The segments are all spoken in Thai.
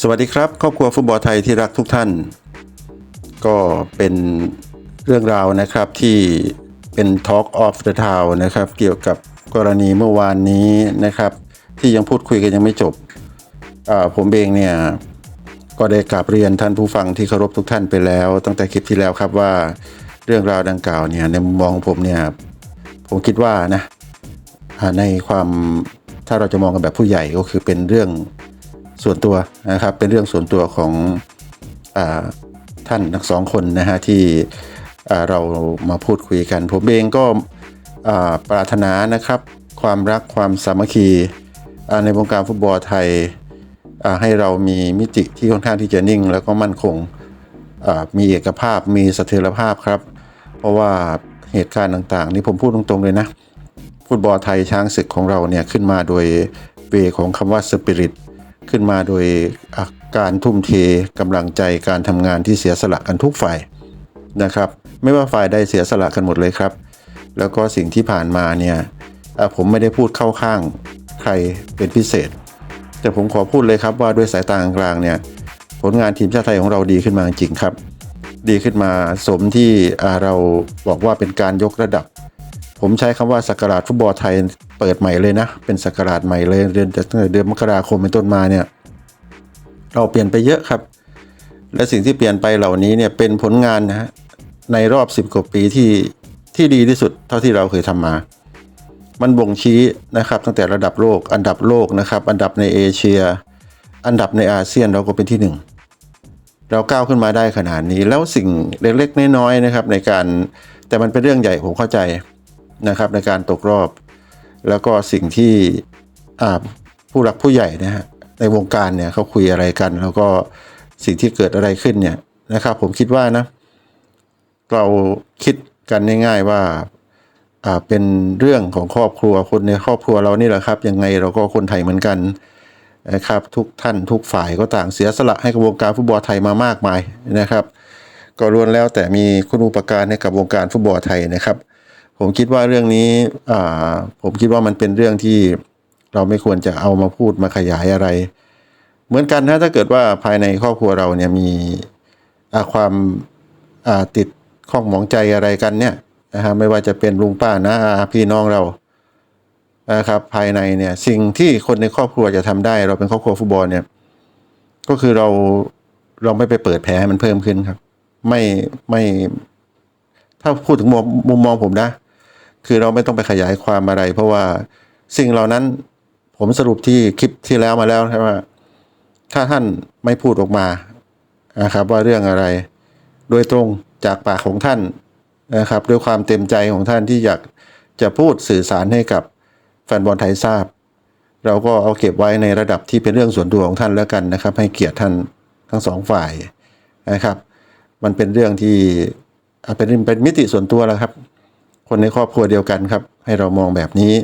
สวัสดีครับ ครอบครัวฟุตบอลไทยที่รักทุกท่าน ก็เป็นเรื่องราวนะครับที่เป็น Talk of the Town นะครับ เกี่ยวกับกรณีเมื่อวานนี้นะครับ ที่ยังพูดคุยกันยังไม่จบ ผมเองเนี่ยก็ได้กราบเรียนท่านผู้ฟังที่เคารพทุกท่านไปแล้ว ตั้งแต่คลิปที่แล้วครับว่าเรื่องราวดังกล่าวเนี่ยในมุมมองของผมเนี่ยผมคิดว่านะในความ ถ้าเราจะมองกันแบบผู้ใหญ่ก็คือเป็นเรื่องส่วนตัวนะครับ เป็นเรื่องส่วนตัวของอท่านทั้งสองคนนะฮะที่อ่เรามาพูดคุยกัน ผมเองก็ปรารถนานะครับ ความรักความสามัคคีในวงการฟุตบอลไทยให้เรามีมิติที่ค่อนข้างที่จะนิ่ง แล้วก็มั่นคงมีเอกภาพมีเสถียรภาพครับ เพราะว่าเหตุการณ์ต่างๆ นี่ผมพูดตรงๆเลยนะ ฟุตบอลไทยช้างศึกของเราเนี่ยขึ้นมาโดยเวของคำว่าสปิริตขึ้นมาโดยอะการทุ่มเทกำลังใจการทำงานที่เสียสละกันทุกฝ่ายนะครับ ไม่ว่าฝ่ายใดเสียสละกันหมดเลยครับ แล้วก็สิ่งที่ผ่านมาเนี่ยผมไม่ได้พูดเข้าข้างใครเป็นพิเศษ แต่ผมขอพูดเลยครับว่าด้วยสายตากลางเนี่ยผลงานทีมชาติไทยของเราดีขึ้นมาจริงครับ ดีขึ้นมาสมที่เราบอกว่าเป็นการยกระดับ ผมใช้คำว่าสักราชฟุตบอลไทยเปิดใหม่เลยนะ เป็นสักราชใหม่เลยเดือนตั้งแต่เดือนมกราคมเป็นต้นมาเนี่ยเราเปลี่ยนไปเยอะครับ และสิ่งที่เปลี่ยนไปเหล่านี้เนี่ยเป็นผลงานนะฮะในรอบ 10 กว่าปีที่ที่ดีที่สุดเท่าที่เราเคยทำมา มันบ่งชี้นะครับ ตั้งแต่ระดับโลก อันดับโลกนะครับ อันดับในเอเชีย อันดับในอาเซียนเราก็เป็นที่หนึ่งเราก้าวขึ้นมาได้ขนาดนี้ แล้วสิ่งเล็กๆน้อยๆนะครับ ในการแต่มันเป็นเรื่องใหญ่ผมเข้าใจ นะครับในการตกรอบ แล้วก็สิ่งที่ผู้หลักผู้ใหญ่นะฮะในวงการเนี่ยเขาคุยอะไรกัน แล้วก็สิ่งที่เกิดอะไรขึ้นเนี่ยนะครับผมคิดว่านะเราคิดกันง่ายๆว่าอ่าเป็นเรื่องของครอบครัวคนในครอบครัวเรานี่แหละครับยังไงเราก็คนไทยเหมือนกันนะครับทุกท่านทุกฝ่ายก็ต่างเสียสละให้กับวงการฟุตบอลไทยมามากมายนะครับ ก็ล้วนแล้วแต่มีคุณอุปการให้กับวงการฟุตบอลไทยนะครับ ผมคิดว่าเรื่องนี้อ่าผมคิดว่ามันเป็นเรื่องที่เราไม่ควรจะเอามาพูดมาขยายอะไร เหมือนกันนะถ้าเกิดว่าภายในครอบครัวเราเนี่ยมีความอ่าติดข้องหมองใจอะไรกันเนี่ยนะฮะไม่ว่าจะเป็นลุงป้านะอาพี่น้องเรานะครับภายในเนี่ยสิ่งที่คนในครอบครัวจะทำได้ เราเป็นครอบครัวฟุตบอลเนี่ยก็คือเราเราไม่ไปเปิดแผลให้มันเพิ่มขึ้นครับ ไม่ไม่ถ้าพูดถึงมุมมองผมนะ คือเราไม่ต้องไปขยายความอะไร เพราะว่าสิ่งเหล่านั้นผมสรุปที่คลิปที่แล้วมาแล้วครับว่า ถ้าท่านไม่พูดออกมานะครับว่าเรื่องอะไร โดยตรงจากปากของท่านนะครับด้วยความเต็มใจของท่านที่อยากจะพูดสื่อสารให้กับแฟนบอลไทยทราบ เราก็เอาเก็บไว้ในระดับที่เป็นเรื่องส่วนตัวของท่านแล้วกันนะครับ ให้เกียรติท่านทั้งสองฝ่ายนะครับ มันเป็นเรื่องที่เป็นเป็นมิติส่วนตัวแล้วครับ คนในครอบครัวเดียวกันครับ ให้เรามองแบบนี้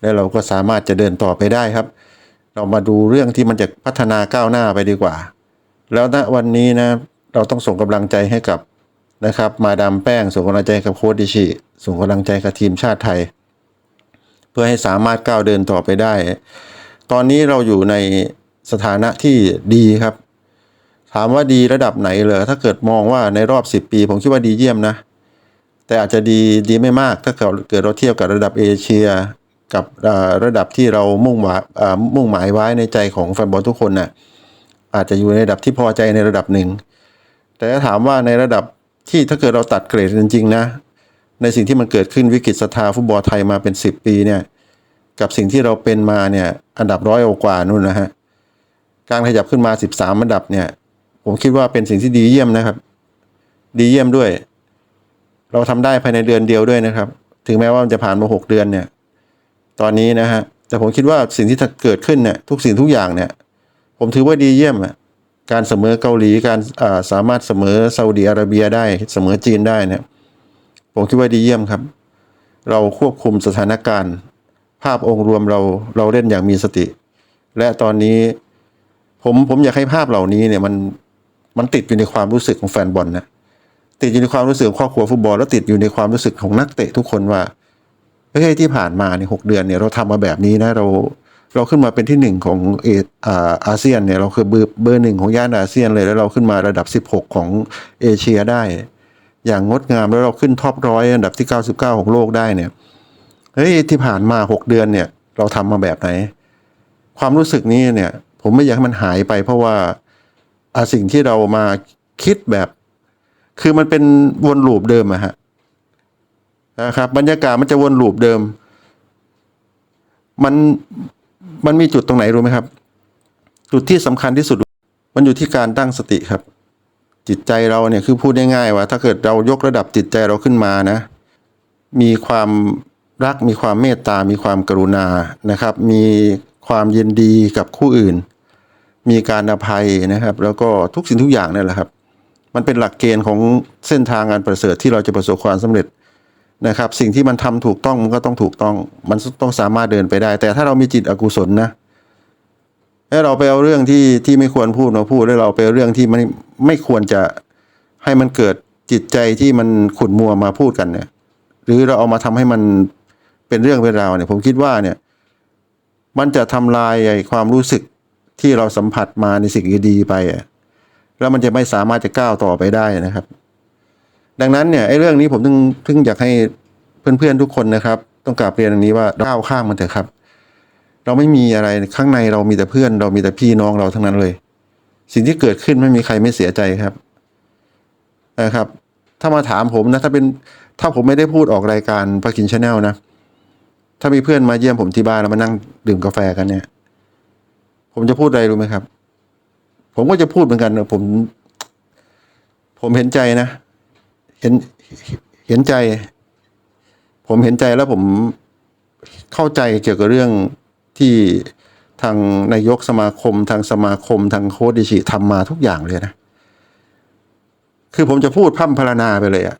แล้วเราก็สามารถจะเดินต่อไปได้ครับ เรามาดูเรื่องที่มันจะพัฒนาก้าวหน้าไปดีกว่า แล้วณวันนี้นะเราต้องส่งกำลังใจให้กับนะครับ มาดามแป้งส่งกำลังใจกับโค้ชดิชิส่งกำลังใจกับทีมชาติไทย เพื่อให้สามารถก้าวเดินต่อไปได้ ตอนนี้เราอยู่ในสถานะที่ดีครับ ถามว่าดีระดับไหนเหรอถ้าเกิดมองว่าในรอบ 10 ปี ผมคิดว่าดีเยี่ยมนะ แต่อาจจะดีดีไม่มากถ้าเกิดเกิดเราเทียบกับระดับเอเชีย กับระดับที่เรามุ่งหมายมุ่งหมายไว้ในใจของแฟนบอลทุกคนน่ะอาจจะอยู่ในระดับที่พอใจในระดับหนึ่ง แต่ถ้าถามว่าในระดับที่ถ้าเกิดเราตัดเกรดจริงๆนะ ในสิ่งที่มันเกิดขึ้นวิกฤตศรัทธาฟุตบอลไทยมาเป็น 10 ปีเนี่ยกับสิ่งที่เราเป็นมาเนี่ยอันดับร้อยกว่านู่นนะฮะการขยับขึ้นมา 13อันดับเนี่ย ผมคิดว่าเป็นสิ่งที่ดีเยี่ยมนะครับ ดีเยี่ยมด้วย เราทำได้ภายในเดือนเดียวด้วยนะครับ ถึงแม้ว่ามันจะผ่านมาหกเดือนเนี่ย ตอนนี้นะฮะ แต่ผมคิดว่าสิ่งที่เกิดขึ้นเนี่ยทุกสิ่งทุกอย่างเนี่ย ผมถือว่าดีเยี่ยมอะการเสมอเกาหลีการอ่าสามารถเสมอซาอุดิอาระเบียได้เสมอจีนได้เนี่ยผมคิดว่าดีเยี่ยมครับ เราควบคุมสถานการณ์ ภาพองค์รวมเราเราเล่นอย่างมีสติ และตอนนี้ผมผมอยากให้ภาพเหล่านี้เนี่ยมันมันติดอยู่ในความรู้สึกของแฟนบอลนะ ติดอยู่ในความรู้สึกครอบครัวฟุตบอลแล้วติดอยู่ในความรู้สึกของนักเตะทุกคนว่าเฮ้ยที่ผ่านมาเนี่ยหกเดือนเนี่ยเราทำมาแบบนี้นะเราเราขึ้นมาเป็นที่หนึ่งของเออาเซียนเนี่ยเราคือเบอร์เบอร์หนึ่งของย่านอาเซียนเลยแล้วเราขึ้นมาระดับสิบหกของเอเชียได้ อย่างงดงามแล้วเราขึ้นท็อปร้อยอันดับที่เก้าสิบเก้าของโลกได้เนี่ยเฮ้ยที่ผ่านมาหกเดือนเนี่ยเราทำมาแบบไหน ความรู้สึกนี้เนี่ย ผมไม่อยากให้มันหายไป เพราะว่าอาสิ่งที่เรามาคิดแบบ คือมันเป็นวนลูปเดิมอะฮะนะครับบรรยากาศมันจะวนลูปเดิม มันมันมีจุดตรงไหนรู้ไหมครับ จุดที่สำคัญที่สุด มันอยู่ที่การตั้งสติครับ จิตใจเราเนี่ยคือพูดง่ายๆว่า ถ้าเกิดเรายกระดับจิตใจเราขึ้นมานะ มีความรักมีความเมตตา มีความกรุณานะครับ มีความยินดีกับคู่อื่น มีการอภัยนะครับ แล้วก็ทุกสิ่งทุกอย่างนั่นแหละครับ มันเป็นหลักเกณฑ์ของเส้นทางงานประเสริฐที่เราจะประสบความสำเร็จนะครับ สิ่งที่มันทำถูกต้องมันก็ต้องถูกต้อง มันต้องสามารถเดินไปได้ แต่ถ้าเรามีจิตอกุศลนะให้เราไปเอาเรื่องที่ที่ไม่ควรพูดมาพูดแล้วเราไปเอาเรื่องที่ไม่ไม่ควรจะให้มันเกิดจิตใจที่มันขุ่นมัวมาพูดกันเนี่ย หรือเราเอามาทำให้มันเป็นเรื่องเป็นราวเนี่ย ผมคิดว่าเนี่ย มันจะทำลายความรู้สึกที่เราสัมผัสมาในสิ่งดีๆไปอะ แล้วมันจะไม่สามารถจะก้าวต่อไปได้นะครับ ดังนั้นเนี่ยไอ้เรื่องนี้ผมถึงถึงอยากให้เพื่อนๆทุกคนนะครับ ต้องกราบเรียนอันนี้ว่าก้าวข้ามมันเถอะครับ เราไม่มีอะไรข้างในเรามีแต่เพื่อน เรามีแต่พี่น้องเราทั้งนั้นเลย สิ่งที่เกิดขึ้นไม่มีใครไม่เสียใจครับนะครับ ถ้ามาถามผมนะ ถ้าเป็นถ้าผมไม่ได้พูดออกรายการพากินชาแนลนะถ้ามีเพื่อนมาเยี่ยมผมที่บ้านแล้วมานั่งดื่มกาแฟกันเนี่ย ผมจะพูดอะไรรู้ไหมครับ ผมก็จะพูดเหมือนกันนะผม ผมเห็นใจนะ เห็นเห็นใจ ผมเห็นใจแล้วผมเข้าใจเกี่ยวกับเรื่องที่ทางนายกสมาคม ทางสมาคม ทางโค้ดดิชิทำมาทุกอย่างเลยนะ คือผมจะพูดพร่ำพรรณนาไปเลยอะ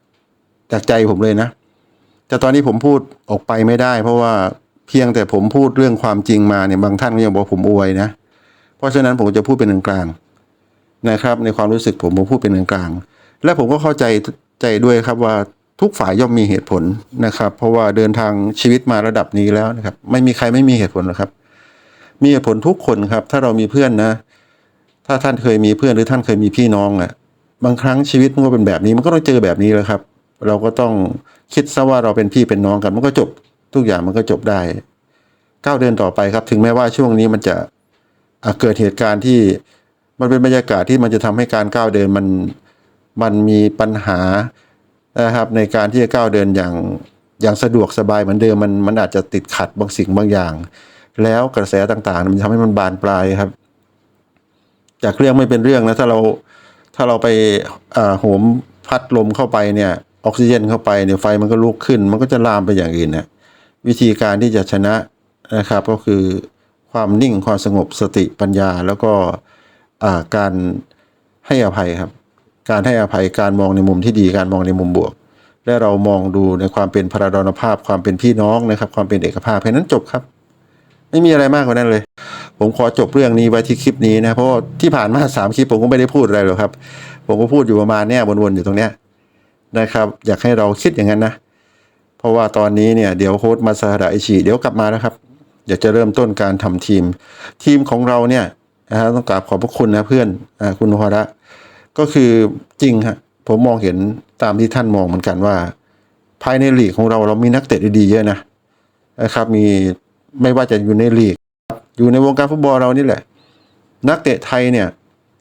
จากใจผมเลยนะ แต่ตอนนี้ผมพูดออกไปไม่ได้ เพราะว่าเพียงแต่ผมพูดเรื่องความจริงมาเนี่ยบางท่านก็ยังบอกผมอวยนะ เพราะฉะนั้นผมจะพูดเป็นกลางๆ นะครับในความรู้สึกผมผมพูดเป็นกลางๆและผมก็เข้าใจใจด้วยครับว่าทุกฝ่ายย่อมมีเหตุผลนะครับ เพราะว่าเดินทางชีวิตมาระดับนี้แล้วนะครับ ไม่มีใครไม่มีเหตุผลหรอกครับ มีเหตุผลทุกคนครับ ถ้าเรามีเพื่อนนะ ถ้าท่านเคยมีเพื่อนหรือท่านเคยมีพี่น้องอะบางครั้งชีวิตมันก็เป็นแบบนี้ มันก็ต้องเจอแบบนี้แล้วครับ เราก็ต้องคิดซะว่าเราเป็นพี่เป็นน้องกัน มันก็จบทุกอย่างมันก็จบได้ก้าวเดินต่อไปครับ ถึงแม้ว่าช่วงนี้มันจะเกิดเหตุการณ์ที่ มันเป็นบรรยากาศที่มันจะทำให้การก้าวเดินมันมันมีปัญหานะครับในการที่จะก้าวเดินอย่างอย่างสะดวกสบายเหมือนเดิมมันมันอาจจะติดขัดบางสิ่งบางอย่าง แล้วกระแสต่างๆ มันทำให้มันบานปลายครับ จากเรื่องไม่เป็นเรื่องนะถ้าเราถ้าเราไปอ่าโหมพัดลมเข้าไปเนี่ยออกซิเจนเข้าไปเนี่ยไฟมันก็ลุกขึ้น มันก็จะลามไปอย่างอื่นเนี่ยวิธีการที่จะชนะนะครับก็คือความนิ่งความสงบสติปัญญาแล้วก็ การให้อภัยครับ การให้อภัยการมองในมุมที่ดีการมองในมุมบวก และเรามองดูในความเป็นพระดอนภาพ ความเป็นพี่น้องนะครับ ความเป็นเอกภาพแค่นั้นจบครับ ไม่มีอะไรมากกว่านั้นเลย ผมขอจบเรื่องนี้ไว้ที่คลิปนี้นะเพราะที่ผ่านมาสามคลิปผมก็ไม่ได้พูดอะไรหรอกครับ ผมก็พูดอยู่ประมาณเนี้ยวนๆอยู่ตรงเนี้ยนะครับ อยากให้เราคิดอย่างนั้นนะเพราะว่าตอนนี้เนี่ยเดี๋ยวโค้ดมาซาดะอิชิเดี๋ยวกลับมานะครับอยากจะเริ่มต้นการทำทีม ทีมของเราเนี่ย นะฮะต้องกราบขอบพระคุณนะเพื่อนอ่าคุณฮาระก็คือจริงฮะผมมองเห็นตามที่ท่านมองเหมือนกันว่า ภายในลีกของเราเรามีนักเตะดีๆเยอะนะนะครับ มีไม่ว่าจะอยู่ในลีก อยู่ในวงการฟุตบอลเรานี่แหละ นักเตะไทยเนี่ย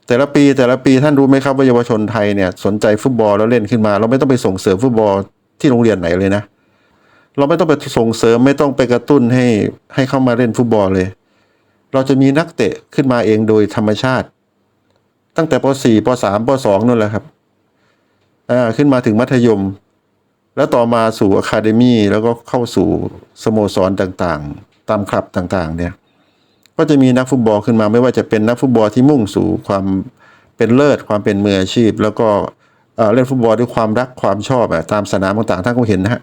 แต่ละปีแต่ละปีท่านรู้ไหมครับว่าเยาวชนไทยเนี่ย สนใจฟุตบอลแล้วเล่นขึ้นมา เราไม่ต้องไปส่งเสริมฟุตบอลที่โรงเรียนไหนเลยนะเราไม่ต้องไปส่งเสริมไม่ต้องไปกระตุ้นให้ให้เข้ามาเล่นฟุตบอลเลย เราจะมีนักเตะขึ้นมาเองโดยธรรมชาติ ตั้งแต่ป .4 ป .3 ป .2 นั่นแหละครับอ่าขึ้นมาถึงมัธยม แล้วต่อมาสู่อะคาเดมี่แล้วก็เข้าสู่สโมสรต่างๆ ตามคลับต่างๆ เนี่ย ก็จะมีนักฟุตบอลขึ้นมาไม่ว่าจะเป็นนักฟุตบอลที่มุ่งสู่ความเป็นเลิศความเป็นมืออาชีพ แล้วก็เล่นฟุตบอลด้วยความรักความชอบอะตามสนามต่างๆท่านก็เห็นนะฮะ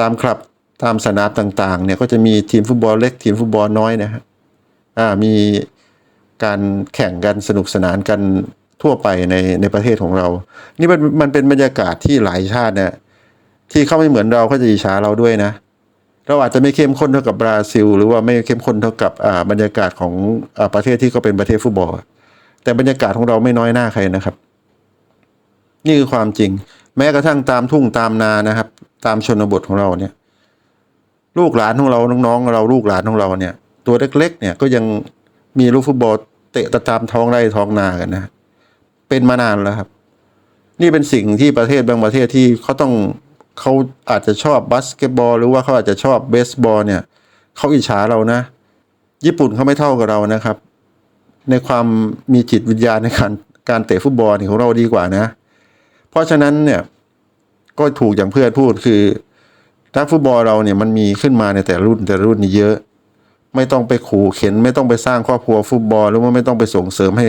ตามคลับตามสนามต่างๆเนี่ยก็จะมีทีมฟุตบอลเล็กทีมฟุตบอลน้อยนะฮะ มีการแข่งกันสนุกสนานกันทั่วไปในในประเทศของเรา นี่มันมันเป็นบรรยากาศที่หลายชาติเนี่ยที่เขาไม่เหมือนเราเขาจะอิจฉาเราด้วยนะ เราอาจจะไม่เข้มข้นเท่ากับบราซิล หรือว่าไม่เข้มข้นเท่ากับอ่าบรรยากาศของอ่าประเทศที่ก็เป็นประเทศฟุตบอล แต่บรรยากาศของเราไม่น้อยหน้าใครนะครับ นี่คือความจริง แม้กระทั่งตามทุ่งตามนานะครับ ตามชนบทของเราเนี่ย ลูกหลานของเราน้องๆ เราลูกหลานของเราเนี่ย ตัวเล็กๆเนี่ยก็ยังมีลูกฟุตบอลเตะตามท้องไร่ท้องนากันนะ เป็นมานานแล้วครับ นี่เป็นสิ่งที่ประเทศบางประเทศที่เขาต้องเขาอาจจะชอบบาสเกตบอล หรือว่าเขาอาจจะชอบเบสบอลเนี่ยเขาอิจฉาเรานะ ญี่ปุ่นเขาไม่เท่ากับเรานะครับ ในความมีจิตวิญญาณในการการเตะฟุตบอลของเราดีกว่านะ เพราะฉะนั้นเนี่ยก็ถูกอย่างเพื่อนพูดคือนักฟุตบอลเราเนี่ยมันมีขึ้นมาในแต่รุ่นแต่รุ่นนี่เยอะ ไม่ต้องไปขู่เข็น ไม่ต้องไปสร้างครอบครัวฟุตบอลหรือว่าไม่ต้องไปส่งเสริมให้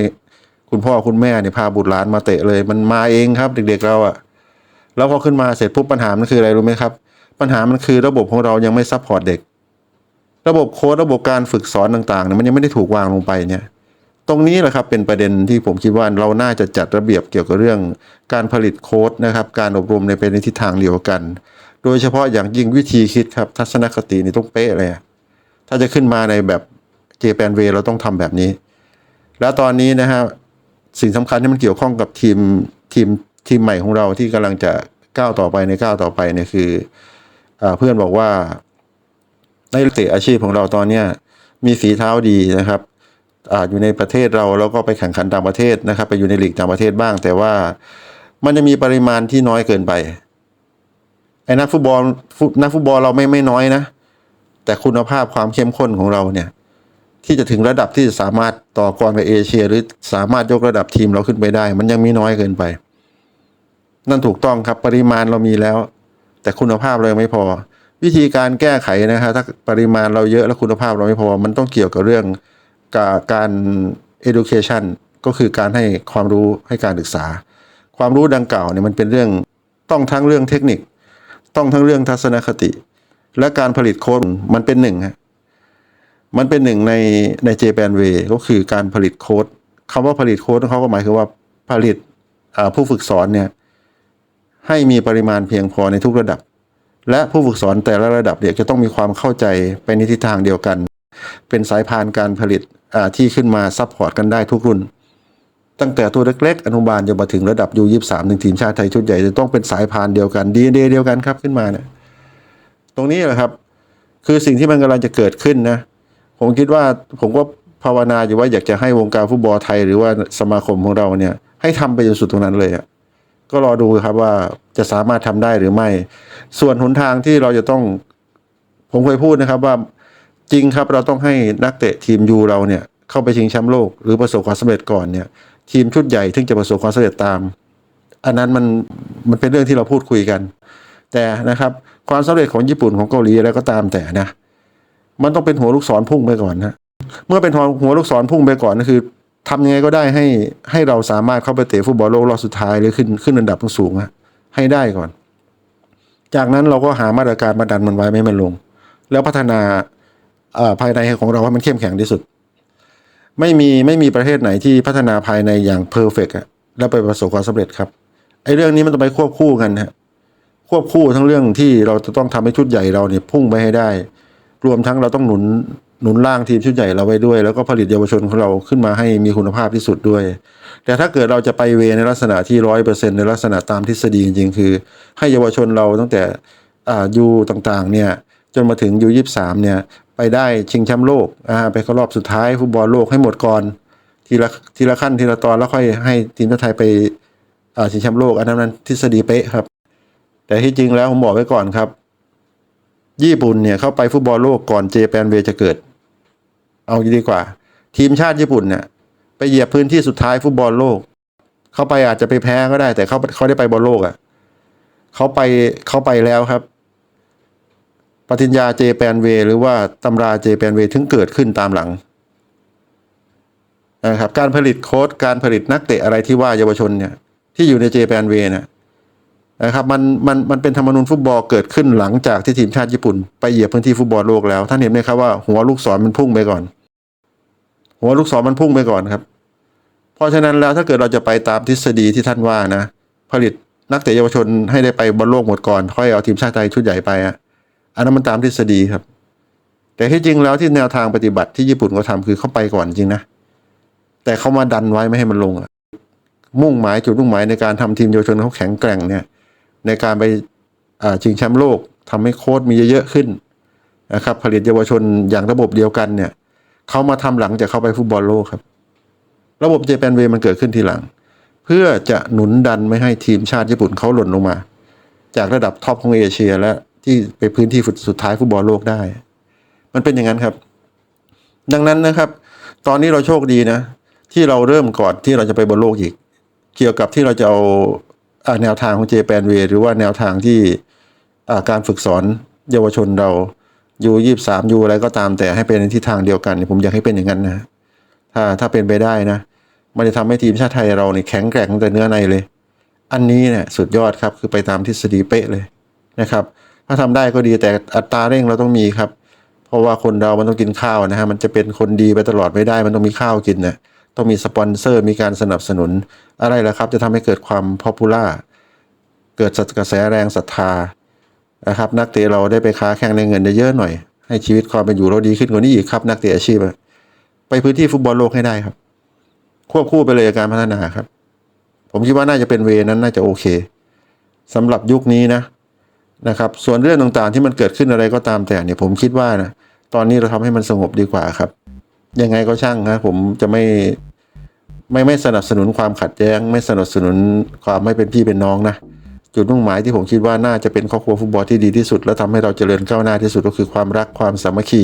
คุณพ่อคุณแม่เนี่ยพาบุตรหลานมาเตะเลย มันมาเองครับ เด็กๆเราอะแล้วพอขึ้นมาเสร็จปุ๊บปัญหามันคืออะไรรู้ไหมครับ ปัญหามันคือระบบของเรายังไม่ซัพพอร์ตเด็ก ระบบโค้ดระบบการฝึกสอนต่างๆเนี่ยมันยังไม่ได้ถูกวางลงไปเนี่ยตรงนี้แหละครับเป็นประเด็นที่ผมคิดว่าเราน่าจะจัดระเบียบเกี่ยวกับเรื่องการผลิตโค้ดนะครับ การอบรมในเป็นในทิศทางเดียวกัน โดยเฉพาะอย่างยิ่งวิธีคิดครับทัศนคตินี่ต้องเป๊ะเลยอะ ถ้าจะขึ้นมาในแบบเจแปนเวเราต้องทำแบบนี้ แล้วตอนนี้นะฮะสิ่งสำคัญที่มันเกี่ยวข้องกับทีมทีมทีมใหม่ของเราที่กำลังจะก้าวต่อไปในก้าวต่อไปเนี่ยคืออเพื่อนบอกว่าในเตะอาชีพของเราตอนเนี้ยมีฝีเท้าดีนะครับออยู่ในประเทศเราแล้วก็ไปแข่งขันต่างประเทศนะครับ ไปอยู่ในลีกต่างประเทศบ้าง แต่ว่ามันจะมีปริมาณที่น้อยเกินไปไอ้นักฟุตบอลนักฟุตบอลเราไม่ไม่น้อยนะ แต่คุณภาพความเข้มข้นของเราเนี่ย ที่จะถึงระดับที่จะสามารถต่อกรกับเอเชีย หรือสามารถยกระดับทีมเราขึ้นไปได้ มันยังมีน้อยเกินไป นั่นถูกต้องครับปริมาณเรามีแล้ว แต่คุณภาพเรายังไม่พอ วิธีการแก้ไขนะครับ ถ้าปริมาณเราเยอะแล้วคุณภาพเราไม่พอ มันต้องเกี่ยวกับเรื่องกการ education ก็คือการให้ความรู้ให้การศึกษา ความรู้ดังกล่าวเนี่ยมันเป็นเรื่องต้องทั้งเรื่องเทคนิค ต้องทั้งเรื่องทัศนคติ และการผลิตโค้ดมันเป็นหนึ่งฮะมันเป็นหนึ่งในใน Japan Way ก็คือการผลิตโค้ดคำว่าผลิตโค้ดเขาก็หมายคือว่าผลิตผู้ฝึกสอนเนี่ยให้มีปริมาณเพียงพอในทุกระดับ และผู้ฝึกสอนแต่ละระดับเนี่ยจะต้องมีความเข้าใจไปในทิศทางเดียวกัน เป็นสายพานการผลิตที่ขึ้นมาซัพพอร์ตกันได้ทุกรุ่น ตั้งแต่ตัวเล็กๆ อนุบาลจนมาถึงระดับยูยี่สามถึงทีมชาติไทยชุดใหญ่จะต้องเป็นสายพานเดียวกันดีเเดียวกันครับขึ้นมาเนี่ย รงนี้แหละครับ คือสิ่งที่มันกำลังจะเกิดขึ้นนะ ผมคิดว่าผมก็ภาวนาอยู่ว่าอยากจะให้วงการฟุตบอลไทยหรือว่าสมาคมของเราเนี่ย ให้ทำไปจนสุดตรงนั้นเลยอะก็รอดูครับว่าจะสามารถทำได้หรือไม่ ส่วนหนทางที่เราจะต้อง ผมเคยพูดนะครับว่าจริงครับเราต้องให้นักเตะทีมยูเราเนี่ย เข้าไปชิงแชมป์โลกหรือประสบความสำเร็จก่อนเนี่ย ทีมชุดใหญ่ถึงจะประสบความสำเร็จตาม อันนั้นมันมันเป็นเรื่องที่เราพูดคุยกัน แต่นะครับความสำเร็จของญี่ปุ่นของเกาหลีอะไรก็ตามแต่นะ มันต้องเป็นหัวลูกศรพุ่งไปก่อนนะเมื่อเป็นหัวลูกศรพุ่งไปก่อนก็คือทำยังไงก็ได้ให้ให้เราสามารถเข้าไปเตะฟุตบอลโลกรอบสุดท้ายหรือขึ้นขึ้นอันดับสูงๆอะให้ได้ก่อน จากนั้นเราก็หามาตรการมาดันมันไว้ไม่มันลง แล้วพัฒนาภายในของเราให้มันเข้มแข็งที่สุด ไม่มีไม่มีประเทศไหนที่พัฒนาภายในอย่างเพอร์เฟกต์แล้วไปประสบความสำเร็จครับไอ้เรื่องนี้มันต้องไปควบคู่กันฮะ ควบคู่ทั้งเรื่องที่เราจะต้องทำให้ชุดใหญ่เราเนี่ยพุ่งไปให้ได้ รวมทั้งเราต้องหนุนหนุนร่างทีมชุดใหญ่เราไว้ด้วย แล้วก็ผลิตเยาวชนของเราขึ้นมาให้มีคุณภาพที่สุดด้วย แต่ถ้าเกิดเราจะไปเวในลักษณะที่ร้อยเปอร์เซ็นในลักษณะตามทฤษฎีจริงๆ คือ ให้เยาวชนเราตั้งแต่อ่ายูต่างๆเนี่ยจนมาถึงยูยี่สามเนี่ยไปได้ชิงแชมป์โลกอ่าไปเข้ารอบสุดท้ายฟุตบอลโลกให้หมดก่อนทีละทีละขั้นทีละตอนแล้วค่อยให้ทีมชาติไทยไปอ่าชิงแชมป์โลกอันนั้นทฤษฎีเป๊ะครับ แต่ที่จริงแล้วผมบอกไว้ก่อนครับ ญี่ปุ่นเนี่ยเข้าไปฟุตบอลโลกก่อนเจแปนเวจะเกิด เอาดีดีกว่า ทีมชาติญี่ปุ่นเนี่ยไปเหยียบพื้นที่สุดท้ายฟุตบอลโลก เข้าไปอาจจะไปแพ้ก็ได้ แต่เขาเขาได้ไปบอลโลกอะ่ะเขาไปเขาไปแล้วครับปฏิญญาเจแปนเว หรือว่าตำราเจแปนเวถึงเกิดขึ้นตามหลังนะครับการผลิตโค้ดการผลิตนักเตะอะไรที่ว่าเยาวชนเนี่ยที่อยู่ในเจแปนเวนะ นะครับมันมันมันเป็นธรรมนูญฟุตบอลเกิดขึ้นหลังจากที่ทีมชาติญี่ปุ่นไปเหยียบพื้นที่ฟุตบอลโลกแล้ว ท่านเห็นไหมครับว่าหัวลูกศรมันพุ่งไปก่อน หัวลูกศรมันพุ่งไปก่อนครับ เพราะฉะนั้นแล้วถ้าเกิดเราจะไปตามทฤษฎีที่ท่านว่านะ ผลิตนักเตะเยาวชนให้ได้ไปบอลโลกหมดก่อนค่อยเอาทีมชาติไทยชุดใหญ่ไปอะอันนั้นมันตามทฤษฎีครับ แต่ที่จริงแล้วที่แนวทางปฏิบัติที่ญี่ปุ่นเขาทำคือเขาไปก่อนจริงนะแต่เขามาดันไว้ไม่ให้มันลงอะมุ่งหมายจุดมุ่งหมายในการทำทีมเยาวชนเขาแข็งแกร่งเนี่ย ในการไปชิงแชมป์โลกทำให้โค้ชมีเยอะๆขึ้นนะครับผลิตเยาวชนอย่างระบบเดียวกันเนี่ยเขามาทำหลังจากเข้าไปฟุตบอลโลกครับ ระบบเจแปนเวมันเกิดขึ้นทีหลัง เพื่อจะหนุนดันไม่ให้ทีมชาติญี่ปุ่นเขาหล่นลงมา จากระดับท็อปของเอเชีย และที่ไปพื้นที่สุดท้ายฟุตบอลโลกได้ มันเป็นอย่างนั้นครับ ดังนั้นนะครับ ตอนนี้เราโชคดีนะ ที่เราเริ่มก่อนที่เราจะไปบอลโลกอีก เกี่ยวกับที่เราจะเอา แนวทางของเจแปนเวหรือว่าแนวทางที่อ่าการฝึกสอนเยาวชนเรายูยี่สามยูอะไรก็ตามแต่ให้เป็นในทิศทางเดียวกันนี่ผมอยากให้เป็นอย่างนั้นนะถ้าถ้าเป็นไปได้นะ มันจะทำให้ทีมชาติไทยเราเนี่ยแข็งแกร่งตั้งแต่เนื้อในเลย อันนี้เนี่ยสุดยอดครับคือไปตามทฤษฎีเป๊ะเลยนะครับ ถ้าทำได้ก็ดีแต่อัตราเร่งเราต้องมีครับ เพราะว่าคนเรามันต้องกินข้าวนะฮะมันจะเป็นคนดีไปตลอดไม่ได้ มันต้องมีข้าวกินนะ ต้องมีสปอนเซอร์มีการสนับสนุนอะไรล่ะครับ จะทำให้เกิดความพอปูล่าเกิดกระแสแรงศรัทธานะครับ นักเตะเราได้ไปค้าแข่งในเงินเยอะๆหน่อย ให้ชีวิตความเป็นอยู่เราดีขึ้นกว่านี้อีกครับนักเตะอาชีพไปพื้นที่ฟุตบอลโลกให้ได้ครับ ควบคู่ไปเลยการพัฒนาครับ ผมคิดว่าน่าจะเป็นเวนั้นน่าจะโอเคสำหรับยุคนี้นะนะครับ ส่วนเรื่องต่างๆที่มันเกิดขึ้นอะไรก็ตามแต่เนี่ยผมคิดว่านะตอนนี้เราทำให้มันสงบดีกว่าครับ ยังไงก็ช่างนะผมจะไม่ไม่ไม่สนับสนุนความขัดแย้ง ไม่สนับสนุนความไม่เป็นพี่เป็นน้องนะจุดมุ่งหมายที่ผมคิดว่าน่าจะเป็นครอบครัวฟุตบอลที่ดีที่สุด และทำให้เราเจริญก้าวหน้าที่สุดก็คือความรักความสามัคคี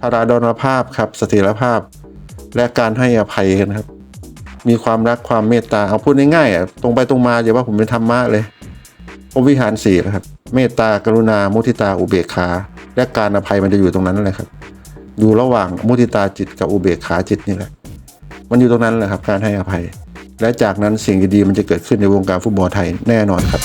พาราดอนภาพครับเสถียรภาพ และการให้อภัยกันครับ มีความรักความเมตตาเอาพูดง่ายๆอะตรงไปตรงมาอย่าว่าผมเป็นธรรมะเลยผมวิหารสี่นะครับ เมตตากรุณามุทิตาอุเบกขา และการอภัยมันจะอยู่ตรงนั้นนั่นแหละครับ อยู่ระหว่างมุทิตาจิตกับอุเบกขาจิตนี่แหละ มันอยู่ตรงนั้นแหละครับ การให้อภัย และจากนั้นสิ่งดีๆมันจะเกิดขึ้นในวงการฟุตบอลไทยแน่นอนครับ